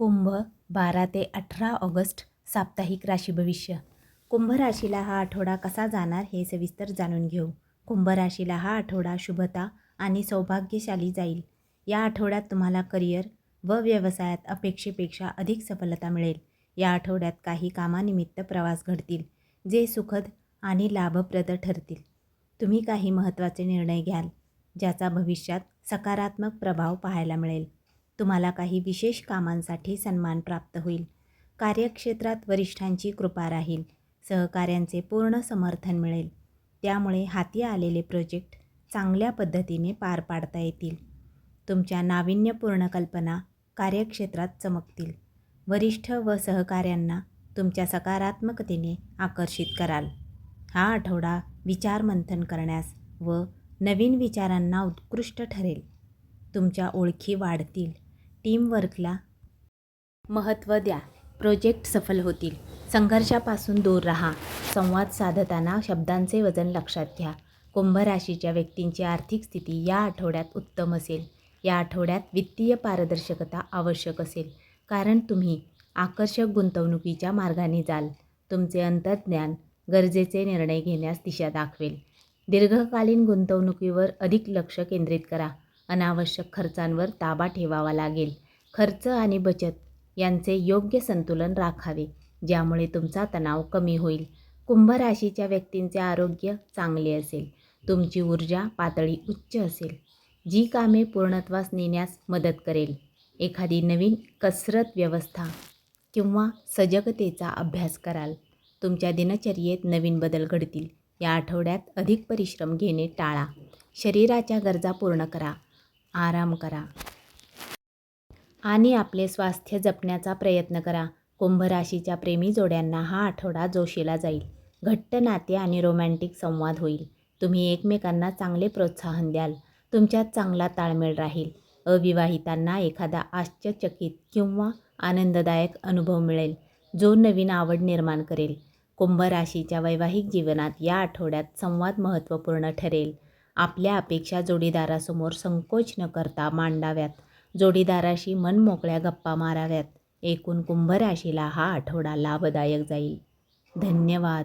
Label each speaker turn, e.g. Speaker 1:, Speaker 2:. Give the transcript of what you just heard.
Speaker 1: कुंभ बारा ते अठरा ऑगस्ट साप्ताहिक राशी भविष्य. कुंभ राशीला हा आठवडा कसा जाणार हे सविस्तर जाणून घेऊ. कुंभ राशीला हा आठवडा शुभता आणि सौभाग्यशाली जाईल. या आठवड्यात तुम्हाला करिअर व व्यवसायात अपेक्षेपेक्षा अधिक सफलता मिळेल. या आठवड्यात काही कामानिमित्त प्रवास घडतील जे सुखद आणि लाभप्रद ठरतील. तुम्ही काही महत्त्वाचे निर्णय घ्याल ज्याचा भविष्यात सकारात्मक प्रभाव पाहायला मिळेल. तुम्हाला काही विशेष कामांसाठी सन्मान प्राप्त होईल. कार्यक्षेत्रात वरिष्ठांची कृपा राहील. सहकाऱ्यांचे पूर्ण समर्थन मिळेल. त्यामुळे हाती आलेले प्रोजेक्ट चांगल्या पद्धतीने पार पाडता येतील. तुमच्या नाविन्यपूर्ण कल्पना कार्यक्षेत्रात चमकतील. वरिष्ठ व सहकाऱ्यांना तुमच्या सकारात्मकतेने आकर्षित कराल. हा आठवडा विचारमंथन करण्यास व नवीन विचारांना उत्कृष्ट ठरेल. तुमच्या ओळखी वाढतील. टीमवर्कला महत्त्व द्या. प्रोजेक्ट सफल होतील. संघर्षापासून दूर राहा. संवाद साधताना शब्दांचे वजन लक्षात घ्या. कुंभ राशीच्या व्यक्तींची आर्थिक स्थिती या आठवड्यात उत्तम असेल. या आठवड्यात वित्तीय पारदर्शकता आवश्यक असेल. कारण तुम्ही आकर्षक गुंतवणुकीच्या मार्गाने जाल. तुमचे अंतर्ज्ञान गरजेचे निर्णय घेण्यास दिशा दाखवेल. दीर्घकालीन गुंतवणुकीवर अधिक लक्ष केंद्रित करा. अनावश्यक खर्चांवर ताबा ठेवावा लागेल. खर्च आणि बचत यांचे योग्य संतुलन राखावे ज्यामुळे तुमचा तणाव कमी होईल. कुंभ राशीच्या व्यक्तींचे आरोग्य चांगले असेल. तुमची ऊर्जा पातळी उच्च असेल. जी कामे पूर्णत्वास नेण्यास मदत करेल. एखादी नवीन कसरत व्यवस्था किंवा सजगतेचा अभ्यास कराल. तुमच्या दिनचर्येत नवीन बदल घडतील. या आठवड्यात अधिक परिश्रम घेणे टाळा. शरीराच्या गरजा पूर्ण करा. आराम करा. आणि आपले स्वास्थ्य जपण्याचा प्रयत्न करा. कुंभ राशीच्या प्रेमी जोड्यांना हा आठवडा जोशीला जाईल. घट्ट नाते आणि रोमॅन्टिक संवाद होईल. तुम्ही एकमेकांना चांगले प्रोत्साहन द्याल. तुमच्यात चांगला ताळमेळ राहील. अविवाहितांना एखादा आश्चर्यचकित किंवा आनंददायक अनुभव मिळेल जो नवीन आवड निर्माण करेल. कुंभ राशीच्या वैवाहिक जीवनात या आठवड्यात संवाद महत्त्वपूर्ण ठरेल. आपल्या अपेक्षा जोडीदारासमोर संकोच न करता मांडाव्यात. जोडीदाराशी मनमोकळ्या गप्पा माराव्यात. एकूण कुंभराशीला हा आठवडा लाभदायक जाईल. धन्यवाद.